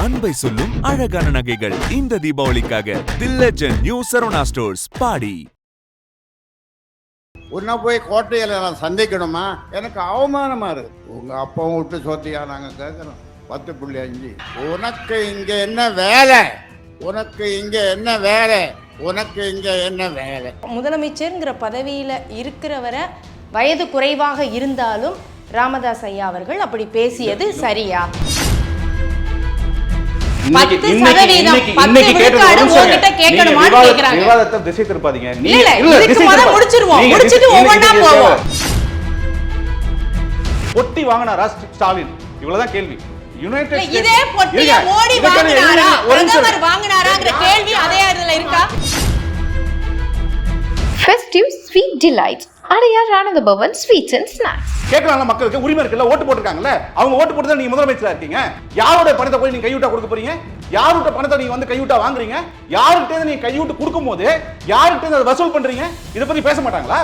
அன்பை சொல்லும் அழகான நகைகள் இந்த தீபாவளிக்காக the legend new Saravana stores பாடி. உன்னை போய் கோட்டையில் நான் சந்திக்கணுமா? எனக்கு அவமானமா இருக்கு. உங்க அப்பாவும் விட்டு சொத்தியா நாங்கள் கேட்குறோம் பத்து புள்ளி அஞ்சு. உனக்கு இங்க என்ன வேலை? உனக்கு இங்க என்ன வேலை? உனக்கு இங்க என்ன வேலை? முதலமைச்சருங்கிற பதவியில் இருக்கிறவரை வயது குறைவாக இருந்தாலும் ராமதாஸ் ஐயா அவர்கள் அப்படி பேசியது சரியா? போவோம். பொட்டி வாங்கினாரா ஸ்டாலின். இவ்வளவுதான் கேள்வி. யுனைடெட் இதே பொட்டிய மோடி வாங்கினாரா? பிரதமர் வாங்கினாராங்கிற கேள்வி அதே இடத்துல இருக்கா? Festive Sweet Delights Adyar Ananda Bhavan sweets and snacks கேட்கலாம் மக்களுக்கு உரிமை இருக்குல்ல ஓட்டு போட்டிருக்காங்கல்ல? அவங்க ஓட்டு போட்டு தான் நீங்க முதலமைச்சரா இருக்கீங்க? யாரோட பணத்தை போய் நீங்க கையூட்டா கொடுக்க போறீங்க? யாரோட பணத்தை நீங்க வந்து கையூட்டா வாங்குறீங்க? யாருக்கிட்ட நீங்க கையூட்டு கொடுக்கும் போது யாருக்கிட்ட அதை வசூல் பண்றீங்க? இதை பத்தி பேச மாட்டாங்களா?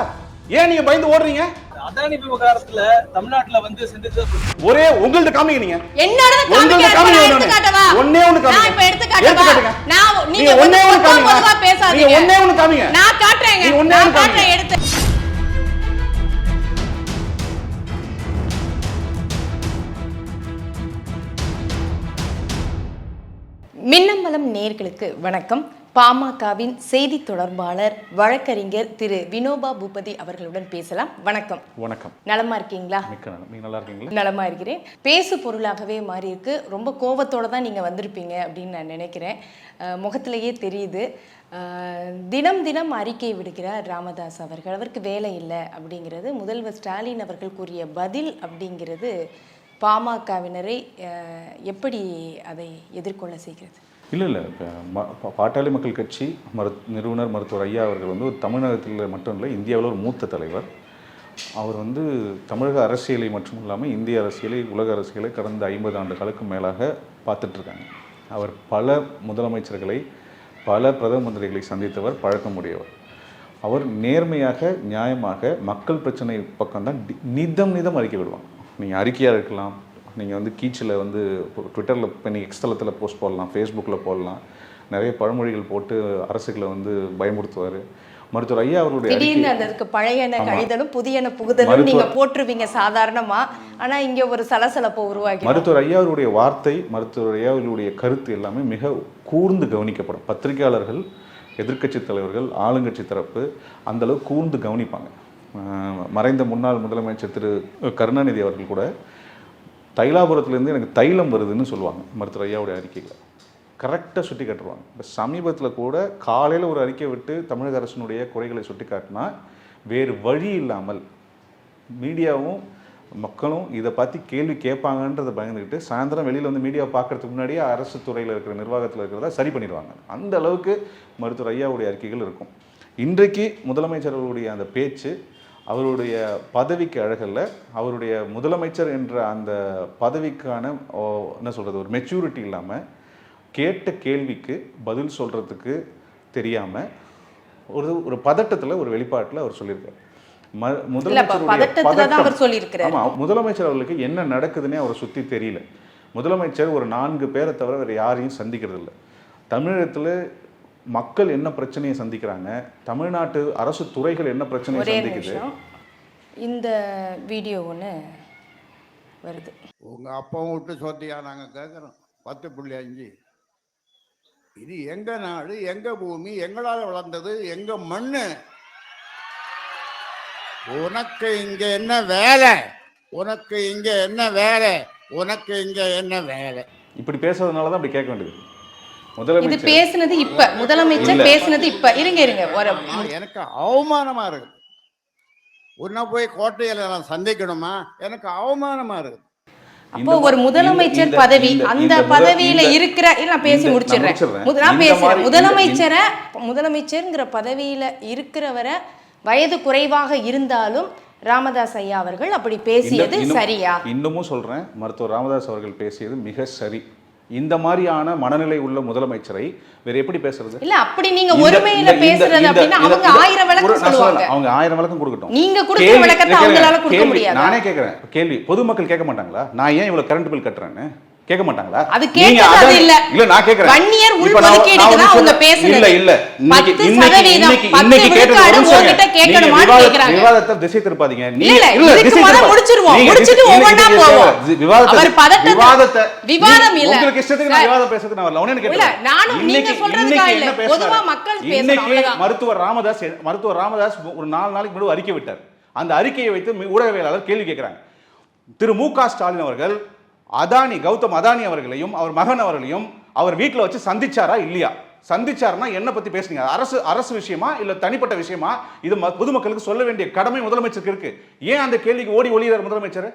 ஏன் நீங்க பயந்து ஓடுறீங்க? அதானி விவகாரத்துல தமிழ்நாட்டுல வந்து சிந்திச்சது ஒரே உங்கள்ட்ட காமிங்க நீங்க. என்னோட உங்கள்ட்ட காமிங்க ஒண்ணு. காமிங்க. நான் இப்ப எடுத்துக்காட்டவா? எடுத்துக்காட்டுங்க. நான் நீங்க ஒண்ணே ஒண்ணே காமிங்க. பேசாதீங்க. ஒண்ணே ஒண்ணு காமிங்க. நான் காட்டுறேங்க. நீங்க ஒண்ணே. காட்டுறேன். எடுத்து மின்னம்பலம் நேர்களுக்கு வணக்கம். பாமகவின் செய்தி தொடர்பாளர் வழக்கறிஞர் திரு வினோபா பூபதி அவர்களுடன் பேசலாம். வணக்கம். வணக்கம். நலமா இருக்கீங்களா? நல்லா இருக்கீங்களா? நலமா இருக்கிறேன். பேசு பொருளாகவே மாறி இருக்கு ரொம்ப கோபத்தோட தான் நீங்க வந்திருப்பீங்க அப்படின்னு நான் நினைக்கிறேன். முகத்திலேயே தெரியுது. தினம் தினம் அறிக்கை விடுகிறார் ராமதாஸ் அவர்கள். அவருக்கு வேலை இல்லை அப்படிங்கிறது முதல்வர் ஸ்டாலின் அவர்கள் கூறிய பதில் அப்படிங்கிறது பாமகவினரை எப்படி அதை எதிர்கொள்ள செய்கிறது? இல்லை இல்லை. இப்போ பாட்டாளி மக்கள் கட்சி மரு நிறுவனர் மருத்துவர் ஐயா அவர்கள் வந்து ஒரு தமிழகத்தில் மட்டும் இல்லை இந்தியாவில் ஒரு மூத்த தலைவர். அவர் வந்து தமிழக அரசியலை மட்டும் இல்லாமல் இந்திய அரசியலை உலக அரசியலை கடந்த ஐம்பது ஆண்டு காலுக்கு மேலாக பார்த்துட்ருக்காங்க. அவர் பல முதலமைச்சர்களை பல பிரதம மந்திரிகளை சந்தித்தவர் பழக்கமுடையவர். அவர் நேர்மையாக நியாயமாக மக்கள் பிரச்சனை பக்கம்தான் நிதம் நிதம் அறிக்கை விடுவாங்க நீங்கள் அறிக்கையாக இருக்கலாம். நீங்கள் வந்து கீச்சில் வந்து ட்விட்டரில் இப்போ நீங்கள் எக்ஸ்தலத்தில் போஸ்ட் போடலாம் ஃபேஸ்புக்கில் போடலாம். நிறைய பழமொழிகள் போட்டு அரசுகளை வந்து பயமுறுத்துவார். மருத்துவர் ஐயா அவருடைய திடீர்னு அதுக்கு பழையன. கழிதலும் புதியன புகுதலும் நீங்க போட்டுருவீங்க சாதாரணமா. ஆனா இங்க ஒரு சலசலப்பை உருவாக்கி மருத்துவர் ஐயாவுடைய வார்த்தை மருத்துவர் ஐயாவுடைய கருத்து எல்லாமே மிக கூர்ந்து கவனிக்கப்படும். பத்திரிகையாளர்கள் எதிர்க்கட்சி தலைவர்கள் ஆளுங்கட்சி தரப்பு அந்த அளவு கூர்ந்து கவனிப்பாங்க. மறைந்த முன்னாள் முதலமைச்சர் திரு கருணாநிதி அவர்கள் கூட தைலாபுரத்துலேருந்து எனக்கு தைலம் வருதுன்னு சொல்லுவாங்க மருத்துவர் ஐயாவுடைய அறிக்கையில். கரெக்டாக சுட்டி காட்டுவாங்க. இப்போ சமீபத்தில் கூட காலையில் ஒரு அறிக்கை விட்டு தமிழக அரசினுடைய குறைகளை சுட்டி காட்டினா வேறு வழி இல்லாமல் மீடியாவும் மக்களும் இதை பற்றி கேள்வி கேட்பாங்கன்றதை பயந்துக்கிட்டு சாயந்தரம் வெளியில் வந்து மீடியாவை பார்க்கறதுக்கு முன்னாடியே அரசு துறையில் இருக்கிற நிர்வாகத்தில் இருக்கிறதா சரி பண்ணிடுவாங்க. அந்த அளவுக்கு மருத்துவர் ஐயாவுடைய அறிக்கைகள் இருக்கும். இன்றைக்கு முதலமைச்சர் அவர்களுடைய அந்த பேச்சு அவருடைய பதவிக்கு அழகல்ல அவருடைய முதலமைச்சர் என்ற அந்த பதவிக்கான என்ன சொல்கிறது ஒரு மெச்சூரிட்டி இல்லாமல் கேட்ட கேள்விக்கு பதில் சொல்கிறதுக்கு தெரியாமல் ஒரு ஒரு பதட்டத்தில் ஒரு வெளிப்பாட்டில் அவர் சொல்லியிருக்காரு. முதலமைச்சர் அவர்களுக்கு என்ன நடக்குதுன்னே அவரை சுற்றி தெரியல. முதலமைச்சர் ஒரு நான்கு பேரை தவிர வேறு யாரையும் சந்திக்கிறது இல்லை தமிழகத்தில் மக்கள் என்ன பிரச்சனையை சந்திக்கிறாங்க? தமிழ்நாட்டு அரசு துறைகள் என்ன பிரச்சனையை சந்திக்குது? இந்த வீடியோ ஒன்று வருது. உங்க அப்பாவும் விட்டு சொத்தியா நாங்கள் கேட்குறோம் பத்து புள்ளி அஞ்சு. இது எங்க நாடு எங்க பூமி எங்களால் வளர்ந்தது எங்க மண்ணு? உனக்கு இங்க என்ன வேலை? உனக்கு இங்க என்ன வேலை? உனக்கு இங்க என்ன வேலை? இப்படி பேசுறதுனால தான் அப்படி கேட்க வேண்டியது. இது பேசுனது இப்ப. முதலமைச்சர். பேசுனது இப்ப. இருங்க இருங்க. ஒரு எனக்கு அவமானமா இருக்கு உன்னை போய் கோட்டையில நான் சந்திக்கணுமா? எனக்கு அவமானமா இருக்கு அப்போ ஒரு முதலமைச்சர் பதவி அந்த பதவியில இருக்கிற இல்ல நான் பேசி முடிச்சிடுறேன். நான் பேசுறேன். முதலமைச்சரை முதலமைச்சர்ங்கிற பதவியில இருக்கிறவரை வயது குறைவாக இருந்தாலும் ராமதாஸ் ஐயா அவர்கள் அப்படி பேசியது சரியா? இன்னமும் சொல்றேன். மருத்துவர் ராமதாஸ் அவர்கள் பேசியது மிக சரி. இந்த மாதிரியான மனநிலை உள்ள முதலமைச்சரை வேற எப்படி பேசுறது? இல்ல அப்படி நீங்க ஒருமையில பேசுறது அப்படின்னா அவங்க ஆயிரம் விளக்கம் சொல்லுவாங்க. அவங்க ஆயிரம் விளக்கம் கொடுக்கட்டும். நீங்க கொடுக்கிற விளக்கத்தை. அவங்களால கொடுக்க முடியாதா? நானே கேட்கறேன் கேள்வி பொதுமக்கள் கேட்க மாட்டாங்களா? நான் ஏன் இவ்வளவு கரண்ட் பில் கட்டுறேன்னு? கேட்க மாட்டாங்களா அது அதானி- இல்ல. இல்ல நான் கேக்குறேன் வன்னியர் இப்ப நான் உள்ஒதுக்கீடுக்கு தான் அவங்க. பேசுனது. இல்ல இல்ல இன்னைக்கு இன்னைக்கு இன்னைக்கு கேட்டது உங்ககிட்ட. கேட்கணுமான்னு கேக்குறாங்க. விவாதத்தை திசை திருப்பாதீங்க நீங்க இல்ல, இல்ல இதுக்கு திருப்பா- முடிச்சிருவோம். முடிச்சிட்டு ஒவ்வொண்ணா போவோம். விவாதத்தை அவர் பதட்டத்தை- விவாதத்தை விவாதம் இல்ல. உங்களுக்கு இஷ்டத்துக்கு நான். விவாதம் பேசுறதுக்கு நான் வரல உடனே இல்ல, கேட்டேன் நானும் நீங்க சொல்றதுக்காக இல்ல. பொதுவா மக்கள் பேசணும், இன்னைக்கு. மருத்துவர் ராமதாஸ் மருத்துவர் ராமதாஸ் ஒரு நாலு நாளைக்கு முன்னாடி அறிக்கை விட்டார் அந்த அறிக்கையை வைத்து ஊடகவியலாளர் கேள்வி கேட்கிறாங்க திரு மு க ஸ்டாலின் அவர்கள் அதானி கௌதம் அதானி அவர்களையும் அவர் மகன் அவர்களையும் அவர் வீட்டில் வச்சு சந்திச்சாரா இல்லையா? சந்திச்சாருன்னா என்ன பத்தி பேசுனீங்க. அரசு அரசு விஷயமா இல்ல தனிப்பட்ட விஷயமா? இது ம- பொதுமக்களுக்கு சொல்ல வேண்டிய கடமை முதலமைச்சருக்கு இருக்கு. ஏன் அந்த கேள்விக்கு ஓடி ஒளியிறார் முதலமைச்சர்?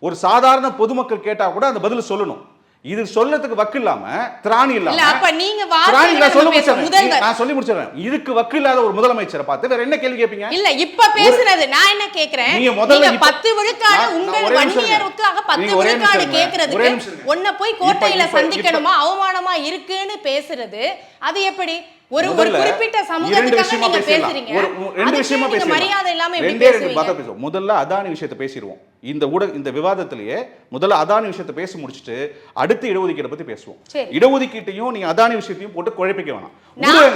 ஒரு சாதாரண பொதுமக்கள் கேட்டா கூட அந்த பதில் சொல்லணும். இது சொல்லத்துக்கு வக்கு இல்லாம திராணி இல்ல, இல்லாம அப்ப நீங்க திராணி நான் சொல்லி முடிச்சிடுறேன். நான் சொல்லி முடிச்சிடுறேன் இதுக்கு வக்கு இல்லாத ஒரு முதலமைச்சரை பார்த்து வேற என்ன கேள்வி கேட்பீங்க இல்ல இப்ப பேசுனது நான் என்ன கேக்குறேன் நீங்க முதல்ல நீங்க இப்ப- பத்து விழுக்காடு நான்- நான் உங்கள் வன்னியருக்காக இருங்க. பத்து நீங்க ஒரே நிமிஷம் விழுக்காடு இருங்க. ஒரே கேக்குறதுக்கு. உன்னை போய் கோட்டையில சந்திக்கணுமா அவமானமா இருக்குன்னு பேசுறது அது எப்படி ஒரு ஒரு குறிப்பிட்ட சமூகத்துக்காக நீங்க. பேசுறீங்க ரெண்டு விஷயமா பேசலாம். மரியாதை இல்லாம எப்படி பேசுவீங்க முதல்ல அதானி விஷயத்தை பேசிடுவோம் இந்த ஊடக இந்த விவாதத்திலேயே முதல்ல அதானி விஷயத்தை பேசி முடிச்சுட்டு அடுத்து இடஒதுக்கீட்டை பத்தி பேசுவோம். இடஒதுக்கீட்டையும் நீங்க அதானி விஷயத்தையும் போட்டு குழப்பிக்க வேணாம்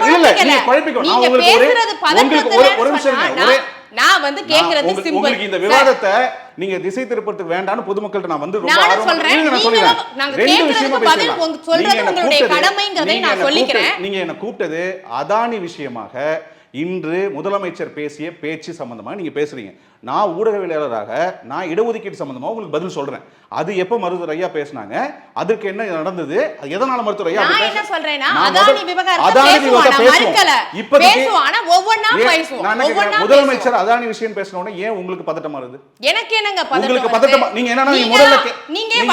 இல்ல. நீங்க குழப்பிக்க. நான் உங்களுக்கு ஒரே- நிமிஷம் நான் வந்து கேக்குறது சிம்பிள் உங்களுக்கு இந்த விவாதத்தை நீங்க திசை திருப்பறதுக்கு வேண்டாம்னு பொதுமக்கள்கிட்ட நான் வந்து ரொம்ப சொல்றேன். நான். நாங்க ரெண்டு விஷயமா பதில். உங்க- சொல்றது உங்களுடைய கூப்பிட்டது- கடமைங்கிறதை நான் சொல்லிக்கிறேன். நீங்க என்ன கூப்பிட்டது அதானி விஷயமாக இன்று முதலமைச்சர் பேசிய பேச்சு சம்பந்தமா நீங்க பேசுறீங்க நான் ஊடகவியலாளராக நான் இடஒதுக்கீடு சம்பந்தமா உங்களுக்கு பதில் சொல்றேன். அது எப்ப மருத்துவர் ஐயா பேசினாங்க? அதற்கு என்ன நடந்தது? அது எதனால மருத்துவர் ஐயா நான் என்ன சொல்றேன்னா நான் அதானி விவகாரத்தை பேசுவோம் நான் பேசுவோம். இப்போதைக்கு- ஆனா நான் முதலமைச்சர் அதானி விஷயம் பேசின உடனே ஏன் உங்களுக்கு பதட்டமா வருது? எனக்கு என்னங்க பதட்டம் உங்களுக்கு? பதட்டமா நீங்க என்னன்னா நீங்க முதல்ல நீங்க நீங்க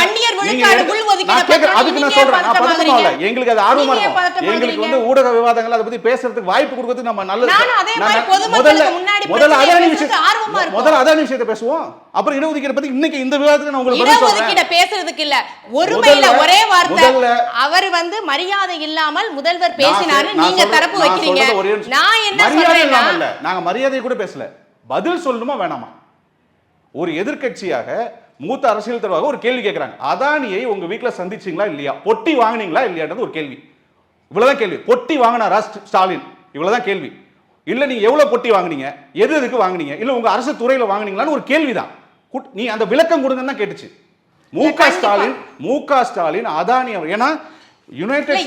விழுக்காடு நான் கேட்கிறேன், பத்தி அதுக்கு நான் சொல்றேன். நான் பதட்டமா இல்ல. எங்களுக்கு அது ஆர்வமா இருக்கும். எங்களுக்கு. வந்து ஊடக விவாதங்கள் அதை பத்தி பேசுறதுக்கு வாய்ப்பு கொடுக்கறதுக்கு நம்ம நல்லது நானும் அதே மாதிரி நான் பொதுமக்களுக்கு முதல்ல முன்னாடி முதல்ல அதானி விஷயம் ஆர்வமா இருக்கும். முதல்ல அதானி விஷயத்தை பேசுவோம். அப்புறம் இடஒதுக்கீடு பத்தி இன்னைக்கு இந்த விவாதத்துக்கு நான் உங்களுக்கு இடஒதுக்கீட பேசுறதுக்கு இல்ல. ஒருமையில ஒரே வார்த்தை. அவர் வந்து மரியாதை இல்லாமல் முதல்வர் பேசினாரு. நீங்க தரப்பு வைக்கிறீங்க. நான் என்ன சொல்றேன்னா நாங்க மரியாதை கூட பேசல. பதில் சொல்லணுமா வேணாமா? ஒரு எதிர்க்கட்சியாக மூத்த அரசியல் தலைவராக ஒரு கேள்வி கேட்கறாங்க அதானியை உங்க வீட்ல சந்திச்சீங்களா இல்லையா? பொட்டி வாங்குனீங்களா இல்லையான்றது ஒரு கேள்வி. இவ்வளவுதான் கேள்வி. பொட்டி வாங்கினாரா ஸ்ட- ஸ்டாலின்? இவ்வளவுதான் கேள்வி. இல்ல நீங்க எவ்வளவு பொட்டி வாங்குனீங்க? எது எதுக்கு வாங்குனீங்க? இல்ல உங்க அரசு துறையில வாங்குனீங்களான்னு ஒரு கேள்விதான். நீ அந்த விளக்கம் கொடுங்கன்னு தான் கேட்டுச்சு. மு க. ஸ்டாலின் மு க ஸ்டாலின் அதானி அவர் ஏன்னா யுனைடெட்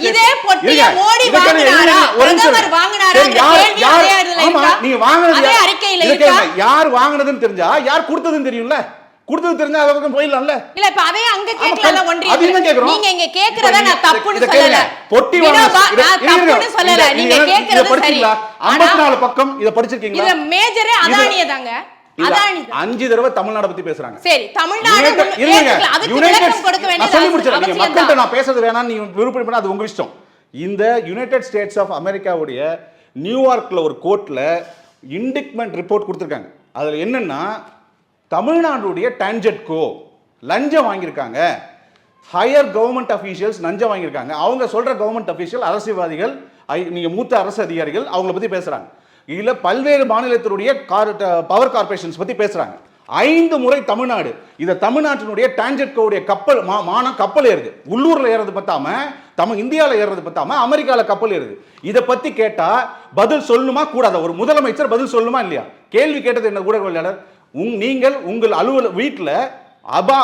யார் வாங்கினதுன்னு தெரிஞ்சா யார் கொடுத்ததுன்னு தெரியும்ல? கொடுத்தது தெரிஞ்சா அது பக்கம் போயிடலாம்ல. இல்ல இப்ப அதே அங்க கேட்கல ஒன்றிய? நீங்க இங்க கேக்குறத நான் தப்புன்னு சொல்லல. பொட்டி நான் தப்புன்னு சொல்லல. நீங்க கேக்குறது சரி. படிச்சீங்களா ஆனா 54 பக்கம் இத படிச்சிருக்கீங்களா? இதுல மேஜரே அதானியே தாங்க. அஞ்சு தடவை தமிழ்நாட பத்தி பேசுறாங்க. சரி தமிழ்நாடு யுனைடெட்- நான் வேண்டியது சொல்லி அவசியம் மக்கள்கிட்ட. நான் பேசுறது வேணாம் நீங்க விருப்பம் பண்ணா அது உங்க இஷ்டம். இந்த யுனைடெட் ஸ்டேட்ஸ் ஆஃப் அமெரிக்காவுடைய நியூயார்க்ல ஒரு கோர்ட்ல இண்டிக்மெண்ட் ரிப்போர்ட் கொடுத்துருக்காங்க. அதுல என்னன்னா தமிழ்நாடுடைய டான்ஜெட்கோ லஞ்சம் வாங்கியிருக்காங்க. ஹையர் கவர்மெண்ட் அஃபீஷியல்ஸ் லஞ்சம் வாங்கியிருக்காங்க. அவங்க சொல்கிற கவர்மெண்ட் அஃபீஷியல் அரசியல்வாதிகள் நீங்கள் மூத்த அரசு அதிகாரிகள் அவங்கள பற்றி பேசுகிறாங்க இதில் பல்வேறு மாநிலத்தினுடைய கார் பவர் கார்பரேஷன்ஸ் பற்றி பேசுகிறாங்க ஐந்து முறை தமிழ்நாடு. இந்த தமிழ்நாட்டினுடைய டான்ஜெட்கோடைய கப்பல் மா- மானம் கப்பல் ஏறுது. உள்ளூரில் ஏறது பத்தாம தமிழ் இந்தியாவில் ஏறது பத்தாம அமெரிக்காவில் கப்பல் ஏறுது. இதை பற்றி கேட்டால் பதில் சொல்லணுமா கூடாத? ஒரு முதலமைச்சர் பதில் சொல்லணுமா இல்லையா? கேள்வி கேட்டது என்ன ஊடகவியலாளர்? உங் நீங்கள் உங்கள் அலுவல வீட்டில் அபா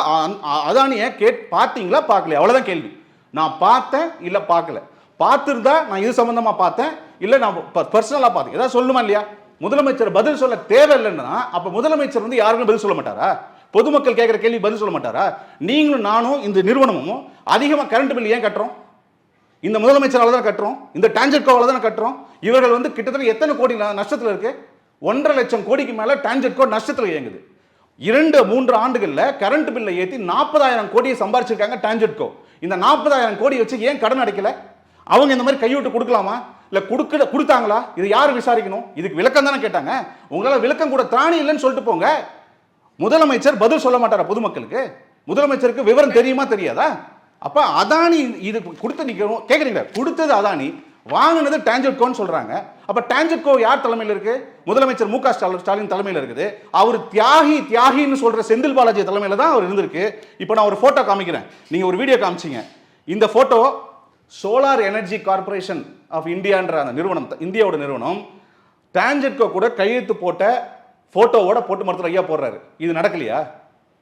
அதானியை கேட் பார்த்தீங்களா? பார்க்கலையா? அவ்வளோதான் கேள்வி. நான் பார்த்தேன் இல்லை பார்க்கல. பார்த்துருந்தா நான் இது சம்மந்தமாக பார்த்தேன் இல்லை நான் பர்சனலாக பார்த்தேன். ஏதாவது சொல்லணுமா இல்லையா? முதலமைச்சர் பதில் சொல்ல தேவையில்லைன்னா அப்போ முதலமைச்சர் வந்து யாருக்கும் பதில் சொல்ல மாட்டாரா? பொதுமக்கள் கேட்குற கேள்வி பதில் சொல்ல மாட்டாரா? நீங்களும் நானும் இந்த நிறுவனமும் அதிகமாக கரண்ட் பில் ஏன் கட்டுறோம்? இந்த முதலமைச்சரால் தான் கட்டுறோம் இந்த டான்ஜெட்கோவால தான் கட்டுறோம். இவர்கள் வந்து கிட்டத்தட்ட எத்தனை கோடி நஷ்டத்தில் இருக்குது ஒன்றரை லட்சம் கோடிக்கு மேலே டான்ஜெட்கோ நஷ்டத்தில் இயங்குது. இரண்டு மூன்று ஆண்டுகளில் கரண்ட் பில்லை ஏற்றி நாற்பதாயிரம் கோடியை சம்பாரிச்சிருக்காங்க டான்ஜெட்கோ இந்த நாற்பதாயிரம் கோடி வச்சு ஏன் கடன் அடைக்கல? அவங்க இந்த மாதிரி கையூட்டு கொடுக்கலாமா? இல்லை கொடுக்கல கொடுத்தாங்களா? இது யார் விசாரிக்கணும்? இதுக்கு விளக்கம் தானே கேட்டாங்க. உங்களால் விளக்கம் கூட திராணி இல்லைன்னு சொல்லிட்டு போங்க. முதலமைச்சர் பதில் சொல்ல மாட்டாரா பொதுமக்களுக்கு? முதலமைச்சருக்கு விவரம் தெரியுமா தெரியாதா? அப்போ அதானி இது கொடுத்து நிற்கணும் கேட்குறீங்களா கொடுத்தது அதானி வாங்கினது டான்ஜெட்கோன்னு சொல்கிறாங்க அப்போ டான்ஜெட்கோ யார் தலைமையில் இருக்கு? முதலமைச்சர் மு க ஸ்டாலின் தலைமையில் இருக்குது. அவர் தியாகி தியாகின்னு சொல்ற செந்தில் பாலாஜி தலைமையில் தான் அவர் இருந்திருக்கு. இப்போ நான் ஒரு ஃபோட்டோ காமிக்கிறேன். நீங்கள் ஒரு வீடியோ காமிச்சிங்க. இந்த photo solar energy corporation of இந்தியான்ற அந்த நிறுவனம் இந்தியாவோட நிறுவனம் டான்ஜெட்கோ கூட கையெழுத்து போட்ட ஃபோட்டோவோட போட்டு மருத்துவர் ஐயா போடுறாரு. இது நடக்கலையா?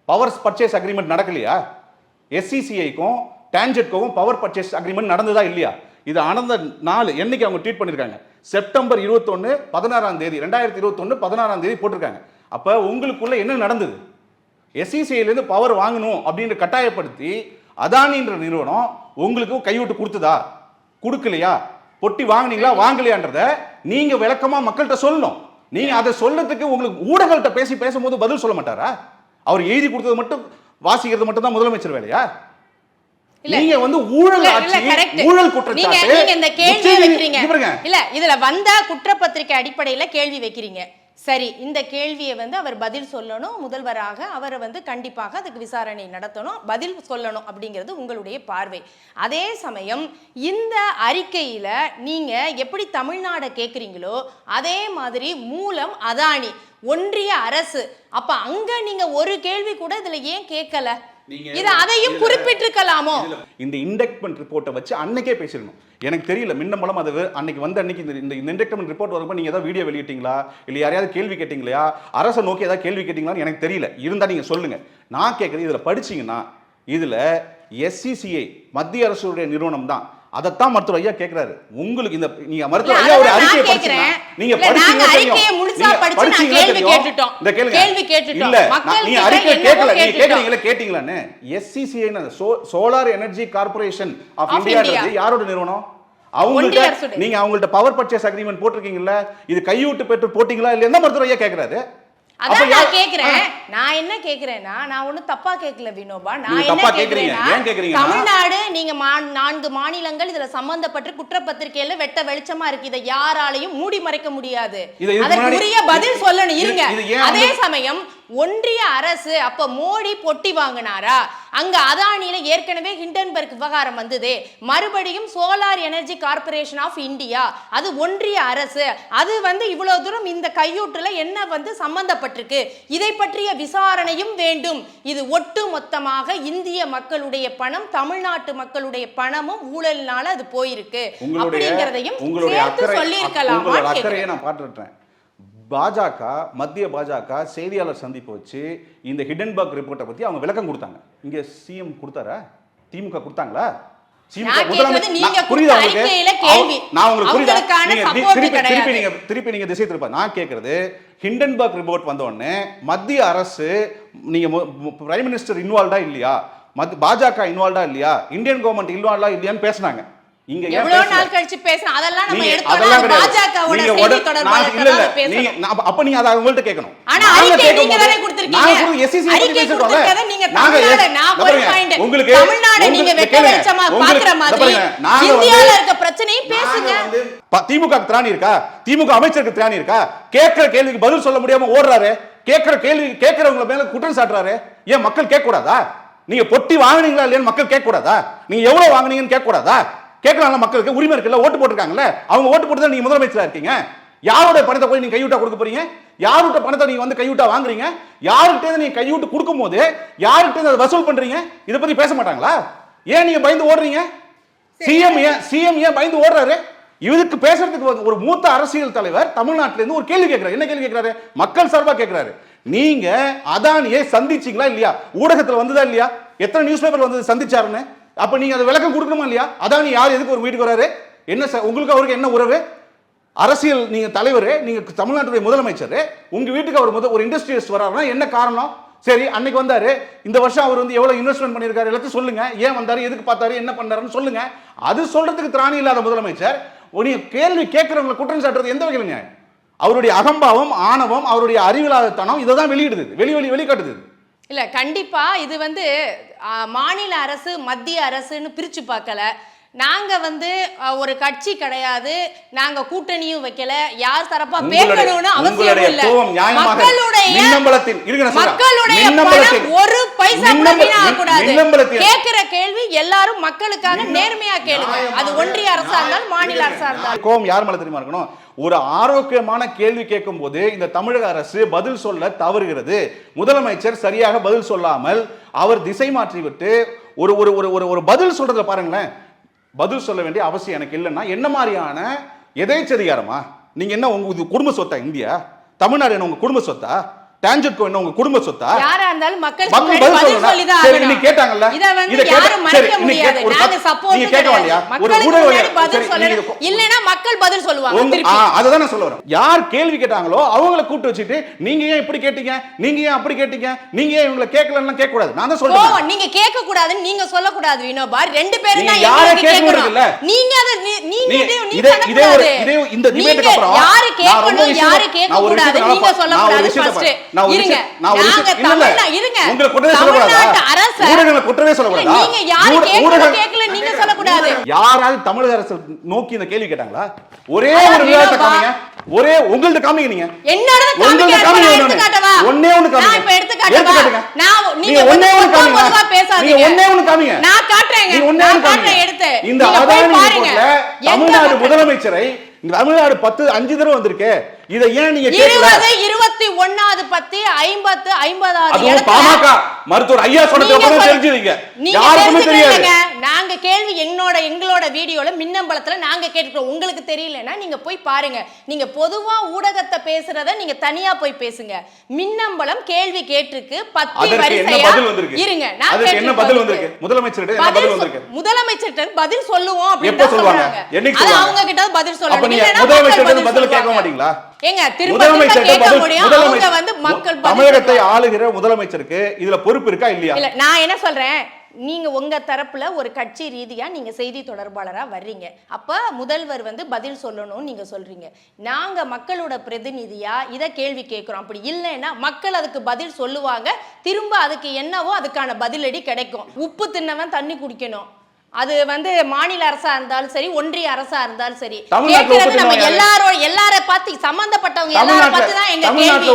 பவர் பர்ச்சேஸ் அக்ரிமெண்ட் நடக்கலையா? எஸ்சிசிஐக்கும் டான்ஜெட்கோவும் பவர் பர்ச்சேஸ் அக்ரிமெண்ட் நடந்ததா இல்லையா? இது நடந்த நாள். என்னைக்கு அவங்க ட்வீட் பண்ணியிருக்காங்க செப்டம்பர் இருபத்தொன்னு பதினாறாம் தேதி ரெண்டாயிரத்தி இருபத்தொன்னு பதினாறாம் தேதி போட்டிருக்காங்க. அப்போ உங்களுக்குள்ள என்ன நடந்தது? எஸ்இசிஐலேருந்து பவர் வாங்கணும் அப்படின்னு கட்டாயப்படுத்தி அதானின்ற நிறுவனம் உங்களுக்கு கைவிட்டு கொடுத்ததா? கொடுக்கலையா? பொட்டி வாங்குனீங்களா? வாங்கலையான்றத நீங்க விளக்கமா மக்கள்கிட்ட சொல்லணும். நீங்க அதை சொல்றதுக்கு உங்களுக்கு ஊடகங்கள்கிட்ட பேசி பேசும்போது பதில் சொல்ல மாட்டாரா? அவர் எழுதி கொடுத்தது மட்டும் வாசிக்கிறது மட்டும் தான் முதலமைச்சர் வேலையா? நீங்க வந்து ஊழல் ஆட்சி. ஊழல் குற்றச்சாட்டு நீங்க இந்த கேள்வி வைக்கிறீங்க. இல்ல இதுல வந்த குற்றப்பத்திரிக்கை அடிப்படையில கேள்வி வைக்கிறீங்க. சரி இந்த கேள்வியை வந்து அவர் பதில் சொல்லணும் முதல்வராக அவரை வந்து கண்டிப்பாக அதுக்கு விசாரணை நடத்தணும் பதில் சொல்லணும் அப்படிங்கிறது உங்களுடைய பார்வை. அதே சமயம் இந்த அறிக்கையில நீங்க எப்படி தமிழ்நாடை கேக்குறீங்களோ அதே மாதிரி மூலம் அதானி ஒன்றிய அரசு. அப்ப அங்க நீங்க ஒரு கேள்வி கூட இதுல ஏன் கேட்கல இது அதையும் குறிப்பிட்டிருக்கலாமோ? இந்த இண்டெக்ட்மெண்ட் ரிப்போர்ட்டை வச்சு அன்னைக்கே பேசிடணும். எனக்கு தெரியல மின்ன மூலம் அது அன்னைக்கு வந்த அன்னைக்கு இந்த இந்த இண்டெக்ட்மெண்ட் ரிப்போர்ட் வரும்போது நீங்க ஏதாவது வீடியோ வெளியிட்டீங்களா? இல்ல யாரையாவது கேள்வி கேட்டீங்களா? அரசை நோக்கி ஏதாவது கேள்வி கேட்டீங்களான்னு எனக்கு தெரியல. இருந்தா நீங்க சொல்லுங்க. நான் கேட்கறது இதுல படிச்சீங்கன்னா இதுல எஸ்சிசிஐ மத்திய அரசுடைய நிறுவனம் தான் அதைத்தான் மருத்துவர் ஐயா கேட்கிறாரு உங்களுக்கு இந்த நீங்க மருத்துவர் ஐயா ஒரு அறிக்கையை. படிச்சீங்கன்னா நீங்க அறிக்கையை தெரியும். இந்த. கேள்வி கேட்டுட்டோம். இல்ல நீங்க கிட்ட அறிக்கை கேட்கல நீங்க. கேக்குறீங்களா கேட்டீங்களான்னு SCCI solar energy corporation of இந்தியான்றது. யாரோட நிறுவனம் அவங்கள்ட்ட. நீங்க அவங்கள்ட்ட பவர் பர்ச்சேஸ் அக்ரிமெண்ட் போட்டிருக்கீங்கல்ல இது கையூட்டு பெற்று போட்டீங்களா இல்ல என்ன மருத்துவர் ஐயா கேக்குறாரு அதான் நான் கேக்குறேன். நான் என்ன கேக்குறேன்னா நான் ஒண்ணும் தப்பா கேட்கல வினோபா. நான் என்ன. கேக்குறேன்னா தமிழ்நாடு நீங்க நான்கு மாநிலங்கள் இதுல சம்பந்தப்பட்டு குற்றப்பத்திரிகையில வெட்ட வெளிச்சமா இருக்கு. இதை யாராலையும் மூடி மறைக்க முடியாது. இதை இதுக்கு அதற்கு முன்னாடி- உரிய பதில் சொல்லணும். இருங்க. அதே சமயம் ஒன்றிய அரசு அப்ப மோடி பொட்டி வாங்கினாரா? அங்க அதானியில ஏற்கனவே ஹிண்டன்பர்க் விவகாரம் வந்ததே. மறுபடியும் solar energy corporation of India அது ஒன்றிய அரசு. அது வந்து இவ்வளவு தூரம் இந்த கையூட்டுல என்ன வந்து சம்பந்தப்பட்டிருக்கு? இதை பற்றிய விசாரணையும் வேண்டும். இது ஒட்டு மொத்தமாக இந்திய மக்களுடைய பணம் தமிழ்நாட்டு மக்களுடைய பணமும் ஊழலினால அது போயிருக்கு. அப்படிங்கறதையும் சேர்த்து அக்கறை சொல்லி உங்களோட அக்கறையை இருக்கலாமா நான் பாத்துட்டேன் பாஜக மத்திய பாஜக செய்தியாளர் சந்திப்பு வச்சு இந்த ஹிடன்பர்க் ரிப்போர்ட்டை பத்தி அவங்க விளக்கம் கொடுத்தாங்க. இங்க சிஎம் கொடுத்தாரா? திமுக கொடுத்தாங்களா? ஹிண்டன்பர்க் ரிப்போர்ட் வந்த உடனே மத்திய அரசு நீங்க பிரைம் மினிஸ்டர் இன்வால்வ்டா இல்லையா? பாஜக இன்வால்வ்டா இல்லையா? இந்தியன் கவர்மெண்ட் இன்வால்வ்டா இல்லையான்னு பேசுனாங்க. இங்க எவ்வளவு? நாள் கழிச்சு பேசணும் அதெல்லாம் நம்ம எடுத்தோம்னா. பாஜகவோட செய்தி தொடர்பாளர் நீங்க அப்ப- நீங்க அதை அவங்கள்ட்ட கேட்கணும். ஆனா அறிக்கை நீங்க தானே கொடுத்திருக்கீங்க. அறிக்கை. கொடுத்திருக்கதை நீங்க தமிழ்நாடு, நான் ஒரு point. உங்களுக்கு தமிழ்நாடை நீங்க வெட்ட. வெளிச்சமா இந்த மாதிரி இந்தியால இருக்க பிரச்சனையும் பேசுங்க. திமுக திராணி இருக்கா? திமுக அமைச்சருக்கு திராணி இருக்கா? கேட்கிற கேள்விக்கு பதில் சொல்ல முடியாம ஓடுறாரு. கேட்கிற கேள்வி கேட்கிறவங்க மேல குற்றம் சாட்டுறாரு. ஏன் மக்கள் கேட்க கூடாதா நீங்க பொட்டி வாங்குனீங்களா இல்லையான்னு மக்கள் கேட்க கூடாதா நீங்க எவ்வளவு வாங்குனீங்கன்னு கேட்க கூடாதா கேட்கலாம் மக்களுக்கு உரிமை இருக்குல்ல ஓட்டு போட்டிருக்காங்கல்ல அவங்க ஓட்டு போட்டு தான் நீங்க முதலமைச்சரா இருக்கீங்க. யாரோட பணத்தை போய் நீங்க கையூட்டா கொடுக்க போறீங்க? யாரோட பணத்தை நீங்க வந்து கையூட்டா வாங்குறீங்க? யார்கிட்ட நீங்க கையூட்டு கொடுக்கும் போது யார்கிட்ட அதை வசூல் பண்றீங்க? இதை பத்தி பேச மாட்டாங்களா? ஏன் நீங்க பயந்து ஓடுறீங்க? சிஎம் ஏன் சிஎம் ஏன் பயந்து ஓடுறாரு? இதுக்கு பேசுறதுக்கு ஒரு- மூத்த அரசியல் தலைவர் தமிழ்நாட்டில இருந்து ஒரு கேள்வி கேட்கிறாரு. என்ன கேள்வி கேட்கிறாரு? மக்கள் சார்பா கேட்கிறாரு. நீங்க அதானியை சந்திச்சீங்களா இல்லையா? ஊடகத்துல வந்ததா இல்லையா? எத்தனை நியூஸ் பேப்பர்ல வந்து சந்திச்சாருன்னு? அப்ப நீங்க அதை விளக்கம் கொடுக்கணுமா இல்லையா? அதானி யார் எதுக்கு ஒரு வீட்டுக்கு வராரு? என்ன சார் உங்களுக்கு அவருக்கு என்ன உறவு? அரசியல் நீங்க தலைவர் நீங்க தமிழ்நாட்டுடைய முதலமைச்சர் உங்க வீட்டுக்கு அவர் முதல் ஒரு இண்டஸ்ட்ரியலிஸ்ட் வராருன்னா என்ன காரணம்? சரி அன்னைக்கு வந்தாரு. இந்த வருஷம் அவர் வந்து எவ்வளவு இன்வெஸ்ட்மெண்ட் பண்ணியிருக்காரு? எல்லாத்தையும் சொல்லுங்க. ஏன் வந்தாரு? எதுக்கு பார்த்தாரு? என்ன பண்ணாருன்னு சொல்லுங்க. அது சொல்றதுக்கு திராணி இல்லாத முதலமைச்சர். நீங்க கேள்வி கேட்கிறவங்களை குற்றம் சாட்டுறது எந்த வகையில் அவருடைய அகம்பாவம் ஆணவம் அவருடைய அறிவில்லாதத்தனம் இதை தான் வெளியிடுது. வெளி வெளி வெளிக்காட்டுது. இல்லை கண்டிப்பாக இது வந்து மாநில அரசு மத்திய அரசுன்னு பிரித்து பார்க்கல. நாங்க வந்து ஒரு கட்சி கிடையாது. நாங்க கூட்டணியும் வைக்கல. யார் தரப்பா பேசணும்னு அவசியம் இல்ல. மக்களுடைய. மக்களுடைய பணம் ஒரு பைசா கூட மின்னம்ப- வீணாகக்கூடாது. மின்னம்பலத்தின் கேட்கிற கேள்வி எல்லாரும் மக்களுக்காக நேர்மையா கேளுங்க. அது ஒன்றிய அரசா இருந்தாலும் மாநில அரசா இருந்தாலும். கோபம் யார் மேல தெரியுமா இருக்கணும்? ஒரு ஆரோக்கியமான கேள்வி கேட்கும் போது இந்த தமிழக அரசு பதில் சொல்ல தவறுகிறது. முதலமைச்சர் சரியாக பதில் சொல்லாமல் அவர் திசை மாற்றி விட்டு ஒரு ஒரு ஒரு ஒரு ஒரு பதில் சொல்றத பாருங்களேன். பதில் சொல்ல வேண்டிய அவசியம் எனக்கு இல்லைன்னா என்ன மாதிரியான எதேச்சதிகாரமா? நீங்கள் என்ன உங்க இது குடும்ப சொத்தா இந்தியா? தமிழ்நாடு என்ன உங்கள் குடும்ப சொத்தா? டான்ஜெட்கோ என்ன உங்க குடும்ப சொத்தா? யாரா இருந்தாலும் மக்கள் மக்கள் பதில் சொல்லணும். சரி, கேட்டாங்கல்ல? இத வந்து யாரும் மறைக்க முடியாது. நாங்க சப்போர்ட் நீங்க கேட்க வரலையா? ஒரு ஊடக பதில் சொல்லணும். இல்லைன்னா மக்கள் பதில் சொல்லுவாங்க. திருப்பி. ஆ, அதுதான் நான் சொல்ல வரேன் யார் கேள்வி கேட்டாங்களோ அவங்கள கூட்டு வச்சுட்டு நீங்க ஏன் இப்படி கேட்டீங்க? நீங்க ஏன் அப்படி கேட்டீங்க? நீங்க ஏன் இவங்களை கேட்கலன்னு கேட்க கூடாது நான் தான் சொல்றேன். நீங்க கேட்க கூடாதுன்னு நீங்க சொல்லக்கூடாது வினோபா. ரெண்டு பேரும் தான் யாரை கேட்க முடியல? நீங்க அத நீங்க இதை- இதே- இந்த நீங்க அப்புறம் யாரு கேட்கணும் யாரு கேட்க கூடாது நீங்க சொல்லக்கூடாது விஷயத்தை ஃபர்ஸ்ட் நான் ஒரு நான் ஒரு இல்ல, இருங்க உங்களை குற்றவே அரசு ஊடகங்களை குற்றவே நீங்க யாரு ஊடகம் கேட்கல நீங்க சொல்லக்கூடாது யாராவது தமிழக அரசு நோக்கி இந்த கேள்வி கேட்டாங்களா ஒரே ஒரு. காமிங்க உங்கள்ட்ட காமிங்க நீங்க காமிக்க காமிங்க ஒண்ணு. ஒண்ணே காமிங்க. நான் இப்ப எடுத்து காட்டவா? நான் நீங்க ஒண்ணே ஒண்ணு காமிங்க. பொதுவா பேசாதீங்க. நீங்க ஒண்ணே ஒண்ணு காமிங்க. நான் காட்டுறேங்க. நீங்க ஒண்ணே ஒண்ணு. காட்டுறேன் எடுத்து. இந்த. ரிப்போர்ட்ல எந்த தமிழ்நாடு? முதலமைச்சரை தமிழ்நாடு பத்து அஞ்சு தடவை வந்திருக்கு இதை ஏன் நீங்க இருபது இருபத்தி ஒன்னாவது பத்தி ஐம்பத்து ஐம்பதாவது பாமக. மருத்துவர் ஐயா சொன்னதுக்கு அப்புறம் தெரிஞ்சுதீங்க யாருக்குமே தெரியாது. நாங்க கேள்வி எங்களோட எங்களோட வீடியோல மின்னம்பலத்துல நாங்க கேட்டுக்கிறோம் உங்களுக்கு தெரியலன்னா நீங்க போய் பாருங்க. நீங்க பொதுவா ஊடகத்தை பேசுறத நீங்க தனியா போய் பேசுங்க. மின்னம்பலம் கேள்வி கேட்டிருக்கு. பத்தி வரிசையா இருங்க. நான் என்ன பதில். வந்திருக்கு? முதலமைச்சர்கிட்ட பதில் வந்திருக்கு? முதலமைச்சர்கிட்ட பதில் சொல்லுவோம் அப்படின்னு சொல்லுவாங்க? சொல்லுவாங்க? அவங்க கிட்ட பதில் இல்லைன்னா முதலமைச்சர்கிட்ட பதில் கேட்க சொல்லுவாங்க. மாட்டீங்களா? ஏங்க திரும்ப கேட்க முடியும்? பதில் தமிழகத்தை. ஆளுகிற முதலமைச்சருக்கு இதுல பொறுப்பு இருக்கா இல்லையா? இல்ல நான் என்ன சொல்றேன்? நீங்க உங்க தரப்புல ஒரு கட்சி ரீதியா நீங்க செய்தி தொடர்பாளரா வர்றீங்க. அப்ப முதல்வர் வந்து பதில் சொல்லணும்னு நீங்க சொல்றீங்க. நாங்க மக்களோட பிரதிநிதியா இத கேள்வி கேட்கிறோம் அப்படி இல்லைன்னா மக்கள் அதுக்கு பதில் சொல்லுவாங்க. திரும்ப அதுக்கு என்னவோ அதுக்கான பதிலடி கிடைக்கும். உப்பு தின்னவன் தண்ணி குடிக்கணும். அது வந்து மாநில அரசா இருந்தாலும் சரி ஒன்றிய அரசா இருந்தாலும் சரி உப்பு நம்ம? எல்லாரோட எல்லார பத்தி சம்பந்தப்பட்டவங்க எல்லார பத்தி தான் எங்க கேள்வி?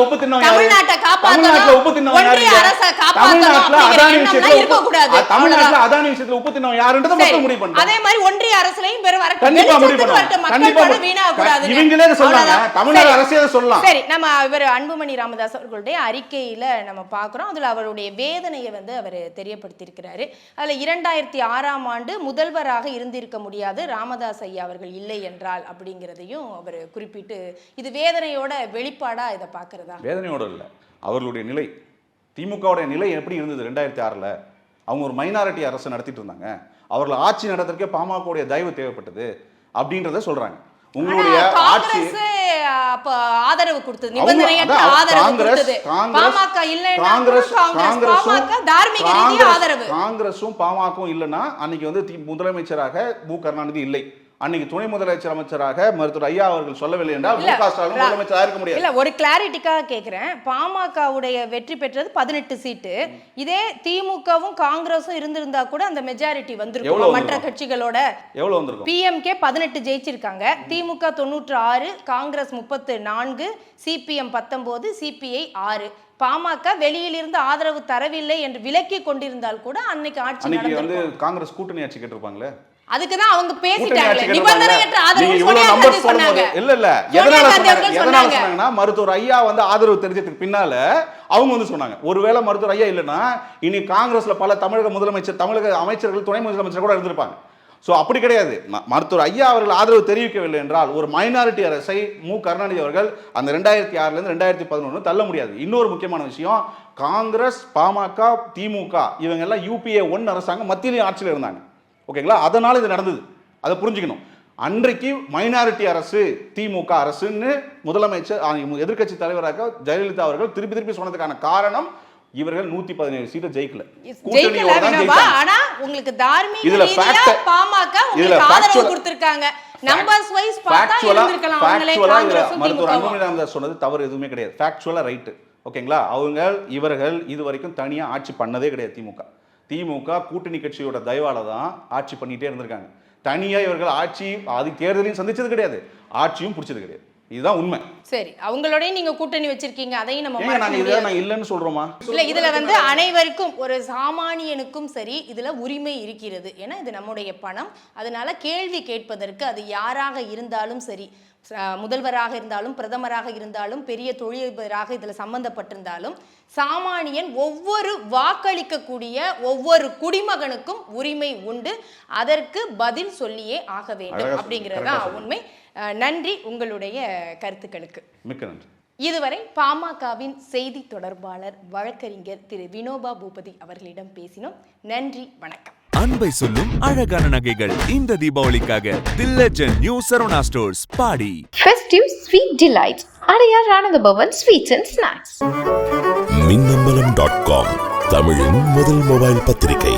தமிழ்நாட்டை காப்பாத்தணும் ஒன்றிய? அரசை காப்பாத்தணும் அப்படிங்கிற எண்ணம்லாம் இருக்கக்கூடாது உப்பு- தமிழ்நாட்டுல. அதானி விஷயத்துல உப்பு தின்னவன் யாருன்றதை. மக்கள் முடிவு பண்ணிட்டாங்க அதே மாதிரி ஒன்றிய அரசுலயும் பெரும் வரட்டும். கண்டிப்பா முடிவு. மக்கள் கண்டிப்பா மு- வீணாகக்கூடாதுங்க. இவங்களே. அவ்வளவுதான். தமிழ்நாடு. அரசே சொல்லலாம். சரி நம்ம இவர் அன்புமணி ராமதாஸ் அவர்களுடைய அறிக்கையில நம்ம பார்க்கிறோம் அதுல அவருடைய வேதனையை வந்து அவர் தெரியப்படுத்தியிருக்கிறாரு அதுல இரண்டாயிரத்தி ஆறாம் ஆண்டு முதல்வராக இருந்திருக்க முடியாது. ராமதாஸ் ஐயா அவர்கள் இல்லை என்றால் அப்படிங்கிறதையும் அவர் குறிப்பிட்டு இது வேதனையோட வெளிப்பாடா இதை பார்க்கறதா? வேதனையோட இல்லை. அவர்களுடைய நிலை திமுகவுடைய நிலை எப்படி இருந்தது ரெண்டாயிரத்தி ஆறில்? அவங்க ஒரு மைனாரிட்டி அரசு நடத்திட்டு இருந்தாங்க. அவர்கள் ஆட்சி நடத்துறதுக்கே பாமகவுடைய தயவு தேவைப்பட்டது அப்படின்றத சொல்றாங்க. உங்களுடைய ஆட்சி ஆதரவு கொடுத்தது. நிபந்தனையற்ற ஆதரவு கொடுத்தது. பாமக இல்லைன்னா காங்கிரஸ் பாமக தார்மீக ரீதியா ஆதரவு. காங்கிரஸும் பாமகவும் இல்லைன்னா அன்னைக்கு வந்து முதலமைச்சராக மு. கருணாநிதி இல்லை. அன்னைக்கு துணை முதலமைச்சர் அமைச்சராக மருத்துவர் ஐயா அவர்கள் சொல்லவில்லை என்றால் மு இல்ல, க ஸ்டாலின் ரா- முதலமைச்சராக இருக்க முடியாது. இல்ல ஒரு கிளாரிட்டிக்காக கேக்குறேன். பாமகவுடைய வெற்றி பெற்றது பதினெட்டு சீட்டு. இதே திமுகவும் காங்கிரஸும் இருந்திருந்தா கூட அந்த மெஜாரிட்டி வந்திருக்கும். மற்ற? கட்சிகளோட எவ்வளவு வந்திருக்கும்? பிஎம்கே பதினெட்டு ஜெயிச்சிருக்காங்க. திமுக தொண்ணூற்று ஆறு காங்கிரஸ் முப்பத்து நான்கு சிபிஎம் பத்தொன்பது சிபிஐ ஆறு. பாமக வெளியிலிருந்து ஆதரவு தரவில்லை என்று விலக்கி கொண்டிருந்தால் கூட அன்னைக்கு ஆட்சி வந்து காங்கிரஸ் கூட்டணி ஆட்சி கேட்டிருப்பாங்களே? அதுக்கு தான் அவங்க ஆட்சி நிபந்தனையற்ற. ஆதரவு சோனியா காந்தி சொன்னாங்க. இல்ல இல்ல. எதனால. சொன்னாங்கன்னா மருத்துவர் ஐயா வந்து ஆதரவு தெரிஞ்சதுக்கு பின்னால அவங்க வந்து சொன்னாங்க. ஒருவேளை மருத்துவர் ஐயா இல்லைன்னா இனி காங்கிரஸ்ல பல தமிழக முதலமைச்சர் தமிழக அமைச்சர்கள் துணை முதலமைச்சர் கூட இருந்திருப்பாங்க. சோ அப்படி கிடையாது. மருத்துவர் ஐயா அவர்கள் ஆதரவு தெரிவிக்கவில்லை என்றால் ஒரு மைனாரிட்டி அரசை மு. கருணாநிதி அவர்கள் அந்த ரெண்டாயிரத்தி ஆறுல இருந்து ரெண்டாயிரத்தி பதினொன்று தள்ள முடியாது. இன்னொரு முக்கியமான விஷயம் காங்கிரஸ் பாமக திமுக இவங்க எல்லாம் யூபிஏ ஒன் அரசாங்கம் மத்தியிலையும் ஆட்சியில் இருந்தாங்க. ஓகேங்களா? அதனால இது நடந்தது. அதை புரிஞ்சுக்கணும். அன்றைக்கு மைனாரிட்டி அரசு திமுக அரசுன்னு முதலமைச்சர் எதிர்க்கட்சி தலைவராக ஜெயலலிதா அவர்கள் திருப்பி திருப்பி சொன்னதுக்கான காரணம் இவர்கள் நூத்தி பதினேழு சீட்டை ஜெயிக்கல. ஆனா உங்களுக்கு தார்மீக இதுல பாமக கொடுத்திருக்காங்க. நம்பர்ஸ் வைஸ் மருத்துவர் திமுகவும். அன்புமணி ராமதாஸ் சொன்னது தவறு எதுவுமே கிடையாது. ஃபேக்சுவலா ரைட்டு ஓகேங்களா? அவங்க இவர்கள் இது வரைக்கும் தனியா ஆட்சி பண்ணதே கிடையாது திமுக. திமுக கூட்டணி கட்சியோட தயவால தான் ஆட்சி பண்ணிட்டே இருந்திருக்காங்க. தனியாக இவர்கள் ஆட்சி அது தேர்தலையும் சந்திச்சது கிடையாது. ஆட்சியும் பிடிச்சது கிடையாது. இதுதான் உண்மை. சரி அவங்களோடய நீங்க கூட்டணி வச்சிருக்கீங்க அதையும் நம்ம இதை இல்லைன்னு சொல்கிறோமா இல்ல இதுல வந்து அனைவருக்கும் ஒரு சாமானியனுக்கும் சரி இதுல உரிமை இருக்கிறது. ஏன்னா இது நம்முடைய பணம். அதனால கேள்வி கேட்பதற்கு அது யாராக இருந்தாலும் சரி முதல்வராக இருந்தாலும் பிரதமராக இருந்தாலும் பெரிய தொழிலதிபராக இதுல சம்பந்தப்பட்டிருந்தாலும் சாமானியன் ஒவ்வொரு வாக்களிக்கக்கூடிய ஒவ்வொரு குடிமகனுக்கும் உரிமை உண்டு. அதற்கு பதில் சொல்லியே ஆக வேண்டும் அப்படிங்கிறது. தான் உண்மை. நன்றி உங்களுடைய கருத்துக்களுக்கு. மிக்க நன்றி. இதுவரை பாமகவின் செய்தி தொடர்பாளர் வழக்கறிஞர் திரு வினோபா பூபதி அவர்களிடம் பேசினோம். நன்றி வணக்கம். அன்பை சொல்லும் அழகான நகைகள் இந்த தீபாவளிக்காக the legend new Saravana stores body. Festive Sweet Delights Adyar Ananda Bhavan sweets and snacks Minnambalam dot com தமிழின் முதல் மொபைல் பத்திரிகை.